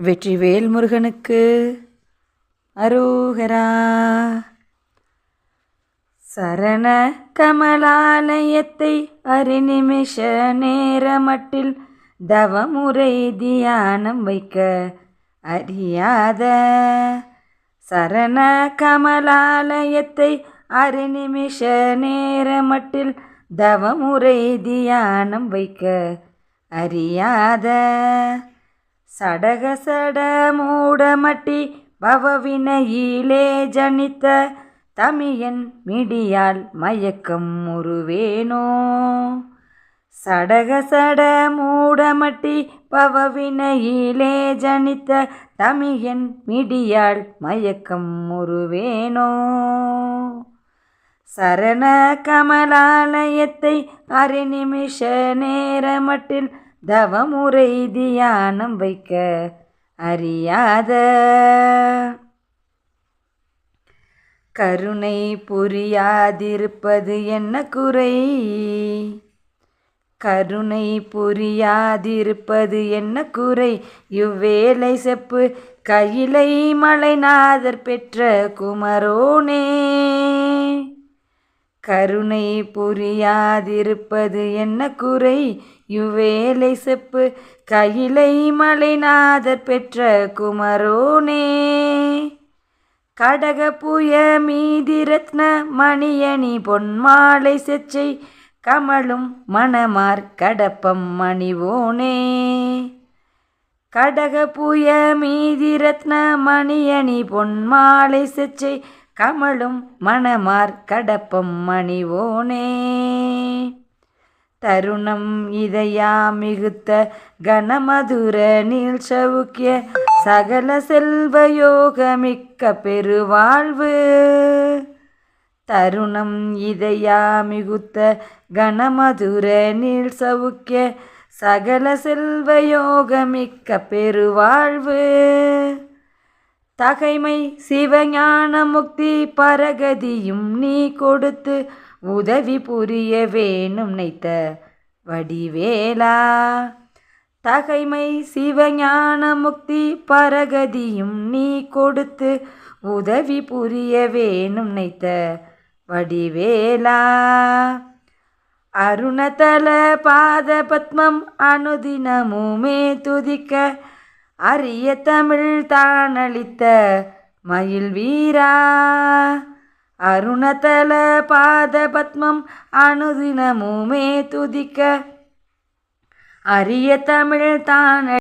வெற்றிவேல் முருகனுக்கு அரோகரா. சரண கமலாலயத்தை அரிநிமிஷ நேரமட்டில் தவமுறை தியானம் வைக்க அறியாத. சரண கமலாலயத்தை அரிநிமிஷ நேரமட்டில் தவமுறை தியானம் வைக்க அறியாத. சடக சட மூடமட்டி பவவினையிலே ஜனித்த தமியன் மிடியால் மயக்கம் முருவேனோ சடக சட மூடமட்டி பவவினையிலே ஜனித்த தமியன் மிடியால் மயக்கம் முருவேனோ சரண கமலாலயத்தை அரை நிமிஷ நேரமட்டில் தவமுறை தியானம் வைக்க அறியாத. கருணை புரியாதிருப்பது என்ன குறை? கருணை புரியாதிருப்பது என்ன குறை? இவ்வேளை செப்பு கையிலை மலைநாதர் பெற்ற குமரோனே. கருணை புரியாதிருப்பது என்ன குறை? யுவேலை செப்பு கையிலை மலைநாதர் பெற்ற குமரோனே. கடக புய மீதி ரத்ன மணியணி பொன்மாலை செச்சை கமலும் மணமார் கடப்பம் மணிவோனே. கடக புய மீதி ரத்ன மணியணி பொன்மாலை செச்சை கமலும் மணமார் கடப்பம் மணிவோனே. தருணம் இதயா மிகுத்த கனமதுர நீல் சவுக்கிய சகல செல்வ யோகமிக்க பெருவாழ்வு. தருணம் இதயா மிகுத்த கனமதுர நீல் சவுக்கிய சகல செல்வ யோகமிக்க பெருவாழ்வு. தகைமை சிவஞான முக்தி பரகதியும் நீ கொடுத்து உதவி புரிய வேணும் நைத்த வடிவேலா. தகைமை சிவஞான முக்தி பரகதியும் நீ கொடுத்து உதவி புரிய வேணும் நைத்த வடிவேலா. அருணதல பாத பத்மம் அனுதினமுமே துதிக்க அரிய தமிழ் தானளித்த மயில் வீரா. அருணதல பாத பத்மம் அனுதினமுமே துதிக்க. அரிய தமிழ் தான